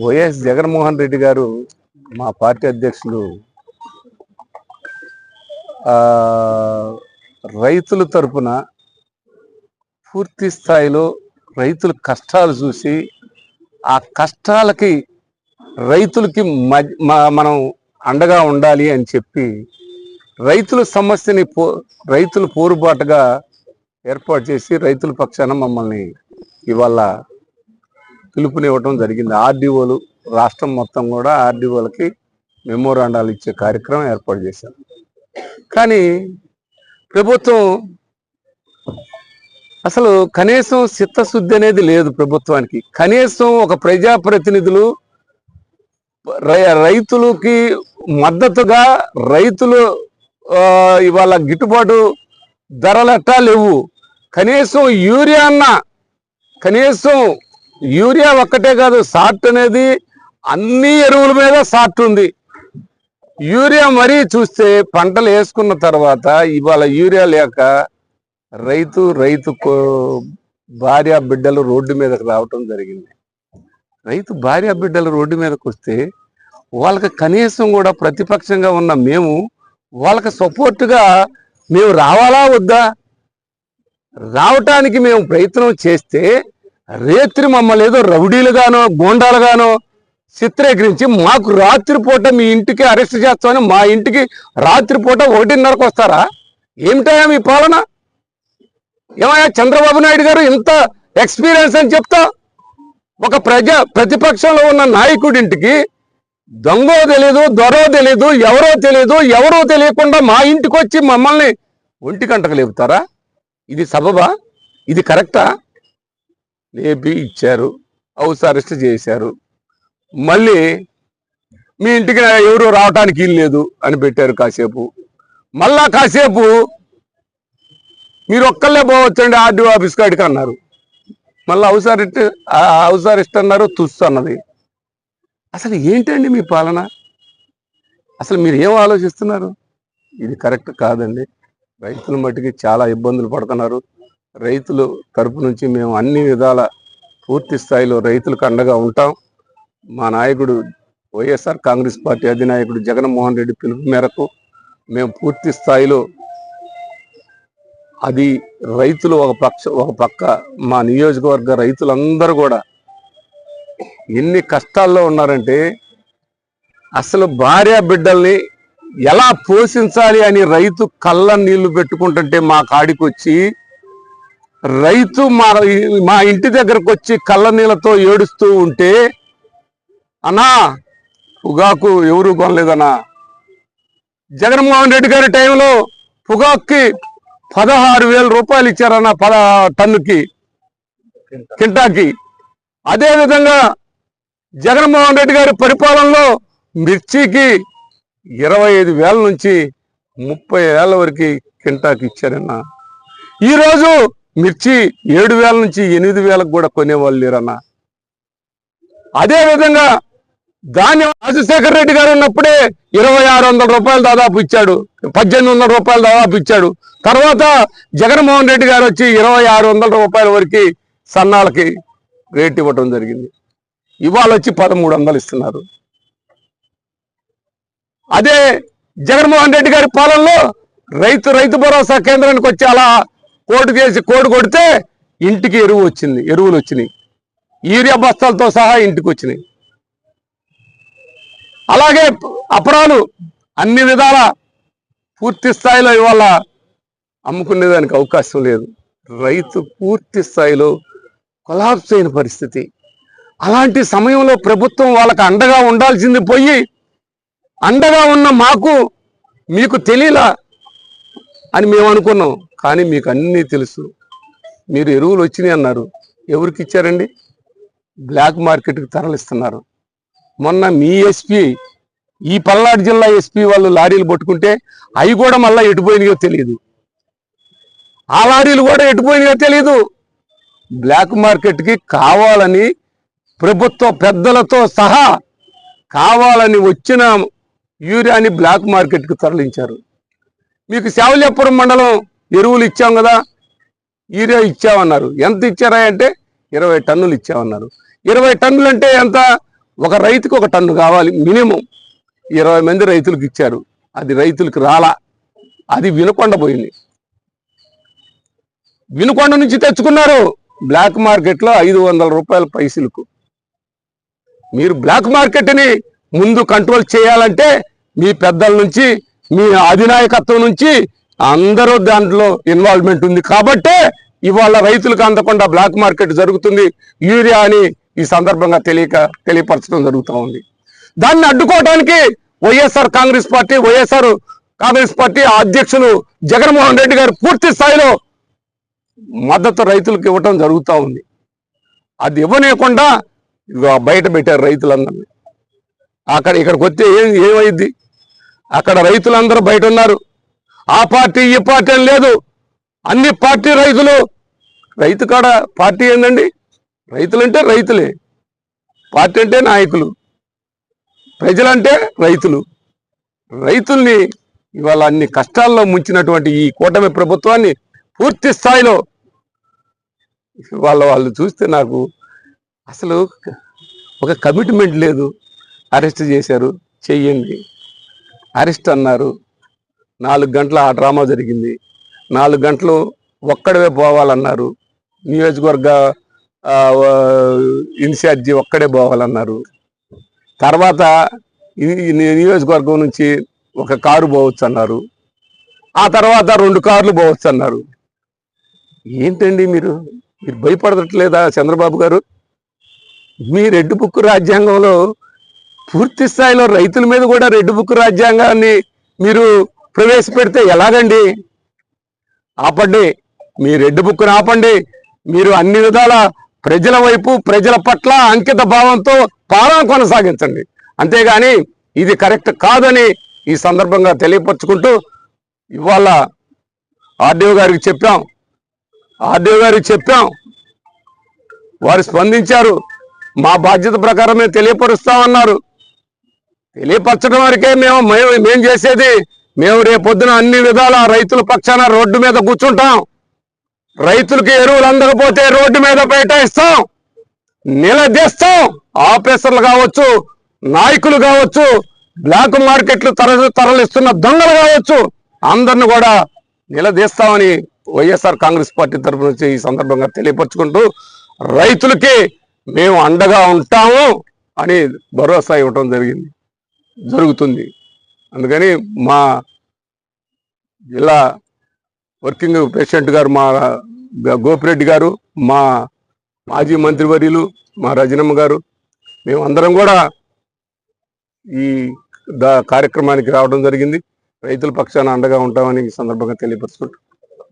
YS Jaganmohan Reddy గారు మా party అధ్యక్షులు రైతుల తరపున పూర్తి స్థాయిలో రైతుల కష్టాలు చూసి ఆ కష్టాలకి రైతులకి మ- మనం అండగా ఉండాలి అని చెప్పి రైతుల సమస్యని పో రైతులు పోరుబాటుగా ఏర్పాటు చేసి రైతుల పక్షాన మమ్మల్ని ఇవాళ పిలుపునివ్వటం జరిగింది. ఆర్డీఓలు రాష్ట్రం మొత్తం కూడా ఆర్డీఓలకి మెమోరాండాలు ఇచ్చే కార్యక్రమం ఏర్పాటు చేశారు. కానీ ప్రభుత్వం అసలు కనీసం చిత్తశుద్ధి అనేది లేదు ప్రభుత్వానికి. కనీసం ఒక ప్రజాప్రతినిధులు రై- రైతులకి మద్దతుగా రైతులు ఇవాళ గిట్టుబాటు ధరలట్టా లేవు. కనీసం యూరియా అన్న కనీసం యూరియా ఒక్కటే కాదు సాట్ అనేది అన్ని ఎరువుల మీద సాట్ ఉంది. యూరియా మరీ చూస్తే పంటలు వేసుకున్న తర్వాత ఇవాళ యూరియా లేక రైతు రైతు కో- భార్య బిడ్డలు రోడ్డు మీదకి రావటం జరిగింది. రైతు భార్య బిడ్డలు రోడ్డు మీదకి వస్తే వాళ్ళకి కనీసం కూడా ప్రతిపక్షంగా ఉన్న మేము వాళ్ళకి సపోర్ట్గా మేము రావాలా వద్దా? రావటానికి మేము ప్రయత్నం చేస్తే రేత్రి మమ్మల్ని ఏదో రౌడీలుగానో గోండాలుగానో చిత్రీకరించి మాకు రాత్రిపూట మీ ఇంటికి అరెస్ట్ చేస్తామని మా ఇంటికి రాత్రిపూట ఒకటిన్నరకు వస్తారా? ఏమిటయా మీ పాలన? ఏమయ్యా చంద్రబాబు నాయుడు గారు ఇంత ఎక్స్పీరియన్స్ అని చెప్తా? ఒక ప్రజా ప్రతిపక్షంలో ఉన్న నాయకుడింటికి దొంగో తెలీదు దొరో తెలీదు ఎవరో తెలీదు ఎవరో తెలియకుండా మా ఇంటికి వచ్చి మమ్మల్ని ఒంటి గంటకు లేపుతారా? ఇది సబబా? ఇది కరెక్టా? లేపి ఇచ్చారు హౌస్ అరెస్ట్ చేశారు. మళ్ళీ మీ ఇంటికి ఎవరు రావటానికి వీలు లేదు అని పెట్టారు కాసేపు. మళ్ళా కాసేపు మీరు ఒక్కళ్ళే పోవచ్చండి ఆర్డీఓ ఆఫీస్ కాడికి అన్నారు. మళ్ళీ హౌస్ అరెస్ట్ హౌస్ అరెస్ట్ అన్నారు తుస్సు అన్నది. అసలు ఏంటండి మీ పాలన? అసలు మీరు ఏం ఆలోచిస్తున్నారు? ఇది కరెక్ట్ కాదండి. రైతులు మట్టుకి చాలా ఇబ్బందులు పడుతున్నారు. రైతులు తరపు నుంచి మేము అన్ని విధాల పూర్తి స్థాయిలో రైతులకు అండగా ఉంటాం. మా నాయకుడు వైఎస్ఆర్ కాంగ్రెస్ పార్టీ అధినాయకుడు జగన్మోహన్ రెడ్డి పిలుపు మేరకు మేము పూర్తి స్థాయిలో అది రైతులు ఒక పక్ష ఒక పక్క మా నియోజకవర్గ రైతులందరూ కూడా ఎన్ని కష్టాల్లో ఉన్నారంటే అసలు భార్య బిడ్డల్ని ఎలా పోషించాలి అని రైతు కళ్ళ నీళ్ళు పెట్టుకుంటుంటే మా కాడికి వచ్చి రైతు మా మా ఇంటి దగ్గరకు వచ్చి కళ్ళ నీళ్ళతో ఏడుస్తూ ఉంటే అన్నా పొగాకు ఎవరు కొనలేదన్నా? జగన్మోహన్ రెడ్డి గారి టైంలో పొగాక్కి పదహారు వేల రూపాయలు ఇచ్చారన్న పద టన్నుకి కింటాకి. అదేవిధంగా జగన్మోహన్ రెడ్డి గారి పరిపాలనలో మిర్చికి ఇరవై ఐదు వేల నుంచి ముప్పై వేల వరకు కింటాకి ఇచ్చారన్న. ఈరోజు మిర్చి ఏడు వేల నుంచి ఎనిమిది వేలకు కూడా కొనేవాళ్ళు లేరన్న. అదే విధంగా ధాన్యం రాజశేఖర రెడ్డి గారు ఉన్నప్పుడే ఇరవై ఆరు వందల రూపాయలు దాదాపు ఇచ్చాడు. పద్దెనిమిది వందల రూపాయలు దాదాపు ఇచ్చాడు. తర్వాత జగన్మోహన్ రెడ్డి గారు వచ్చి ఇరవై ఆరు వందల రూపాయల వరకు సన్నాలకి రేట్ ఇవ్వటం జరిగింది. ఇవాళ వచ్చి పదమూడు వందలు ఇస్తున్నారు. అదే జగన్మోహన్ రెడ్డి గారి పాలనలో రైతు రైతు భరోసా కేంద్రానికి వచ్చి అలా కోటు చేసి కోడు కొడితే ఇంటికి ఎరువు వచ్చింది ఎరువులు వచ్చినాయి. యూరియా బస్తాలతో సహా ఇంటికి వచ్చినాయి. అలాగే అపరాలు అన్ని విధాల పూర్తి స్థాయిలో ఇవాళ అమ్ముకునేదానికి అవకాశం లేదు. రైతు పూర్తి స్థాయిలో కొలాప్స్ అయిన పరిస్థితి. అలాంటి సమయంలో ప్రభుత్వం వాళ్ళకి అండగా ఉండాల్సింది పోయి అండగా ఉన్న మాకు మీకు తెలియలా అని మేము అనుకున్నాం. కానీ మీకు అన్నీ తెలుసు. మీరు ఎరువులు వచ్చినాయి అన్నారు. ఎవరికి ఇచ్చారండి? బ్లాక్ మార్కెట్కి తరలిస్తున్నారు. మొన్న మీ ఎస్పీ ఈ పల్నాడు జిల్లా ఎస్పీ వాళ్ళు లారీలు పట్టుకుంటే అవి కూడా మళ్ళీ ఎటుపోయినాయో తెలియదు ఆ లారీలు కూడా ఎటుపోయినాయో తెలియదు బ్లాక్ మార్కెట్కి కావాలని ప్రభుత్వ పెద్దలతో సహా కావాలని వచ్చిన యూరియాని బ్లాక్ మార్కెట్కి తరలించారు. మీకు శావల్యాపురం మండలం ఎరువులు ఇచ్చాం కదా యూరియా ఇచ్చామన్నారు. ఎంత ఇచ్చారా అంటే ఇరవై టన్నులు ఇచ్చామన్నారు. ఇరవై టన్నులు అంటే ఎంత? ఒక రైతుకు ఒక టన్ను కావాలి మినిమం. ఇరవై మంది రైతులకు ఇచ్చారు. అది రైతులకు రాలా. అది వినకొండ పోయింది. వినుకొండ నుంచి తెచ్చుకున్నారు. బ్లాక్ మార్కెట్లో ఐదు వందల రూపాయల పైసలకు. మీరు బ్లాక్ మార్కెట్ని ముందు కంట్రోల్ చేయాలంటే మీ పెద్దల నుంచి మీ అధినాయకత్వం నుంచి అందరూ దాంట్లో ఇన్వాల్వ్మెంట్ ఉంది. కాబట్టే ఇవాళ రైతులకు అందకుండా బ్లాక్ మార్కెట్ జరుగుతుంది. యూరియా అని ఈ సందర్భంగా తెలియక తెలియపరచడం జరుగుతూ ఉంది. దాన్ని అడ్డుకోవడానికి YSR Congress party YSR Congress party అధ్యక్షులు జగన్మోహన్ రెడ్డి గారు పూర్తి స్థాయిలో మద్దతు రైతులకు ఇవ్వటం జరుగుతూ ఉంది. అది ఇవ్వనీయకుండా బయట పెట్టారు రైతులందరినీ. అక్కడ ఇక్కడికి వస్తే ఏం ఏమైంది? అక్కడ రైతులందరూ బయట ఉన్నారు. ఆ పార్టీ ఈ పార్టీ అని లేదు. అన్ని పార్టీ రైతులు. రైతు కాడ పార్టీ ఏందండి? రైతులంటే రైతులే. పార్టీ అంటే నాయకులు. ప్రజలంటే రైతులు. రైతుల్ని ఇవాళ అన్ని కష్టాల్లో ముంచినటువంటి ఈ కూటమి ప్రభుత్వాన్ని పూర్తి స్థాయిలో వాళ్ళ వాళ్ళు చూస్తే నాకు అసలు ఒక కమిట్మెంట్ లేదు. అరెస్ట్ చేశారు. చెయ్యండి. అరెస్ట్ అన్నారు. నాలుగు గంటల ఆ డ్రామా జరిగింది. నాలుగు గంటలు ఒక్కడవే పోవాలన్నారు. నియోజకవర్గ ఇన్ఛార్జి ఒక్కడే పోవాలన్నారు. తర్వాత నియోజకవర్గం నుంచి ఒక కారు పోవచ్చు అన్నారు ఆ తర్వాత రెండు కార్లు పోవచ్చు అన్నారు ఏంటండి మీరు? మీరు భయపడట్లేదా చంద్రబాబు గారు? మీ రెడ్ బుక్ రాజ్యాంగంలో పూర్తి స్థాయిలో రైతుల మీద కూడా రెడ్ బుక్ రాజ్యాంగాన్ని మీరు ప్రవేశపెడితే ఎలాగండి? ఆపండి. మీ రెడ్ బుక్ ఆపండి. మీరు అన్ని విధాల ప్రజల వైపు ప్రజల పట్ల అంకిత భావంతో పాలన కొనసాగించండి. అంతేగాని ఇది కరెక్ట్ కాదని ఈ సందర్భంగా తెలియపరుచుకుంటూ ఇవాళ ఆర్డీఓ గారికి చెప్పాం. ఆర్డీఓ గారికి చెప్పాం. వారు స్పందించారు. మా బాధ్యత ప్రకారం మేము తెలియపరుస్తామన్నారు. తెలియపరచడం వరకే మేము మేము మేం చేసేది మేము రేపొద్దున అన్ని విధాల రైతుల పక్షాన రోడ్డు మీద కూర్చుంటాం. రైతులకి ఎరువులు అందకపోతే రోడ్డు మీద బయటాయిస్తాం నిలదీస్తాం. ఆఫీసర్లు కావచ్చు నాయకులు కావచ్చు బ్లాక్ మార్కెట్లు తర తరలిస్తున్న దొంగలు కావచ్చు అందరిని కూడా నిలదీస్తామని వైఎస్ఆర్ కాంగ్రెస్ పార్టీ తరఫు నుంచి ఈ సందర్భంగా తెలియపరుచుకుంటూ రైతులకి మేము అండగా ఉంటాము అని భరోసా ఇవ్వటం జరిగింది జరుగుతుంది. అందుకని మా జిల్లా వర్కింగ్ ప్రెసిడెంట్ గారు మా గోపిరెడ్డి గారు మా మాజీ మంత్రివర్యులు మా రజనమ్మ గారు మేము అందరం కూడా ఈ కార్యక్రమానికి రావడం జరిగింది. రైతుల పక్షాన అండగా ఉంటామని ఈ సందర్భంగా తెలియపరుచుకుంటాం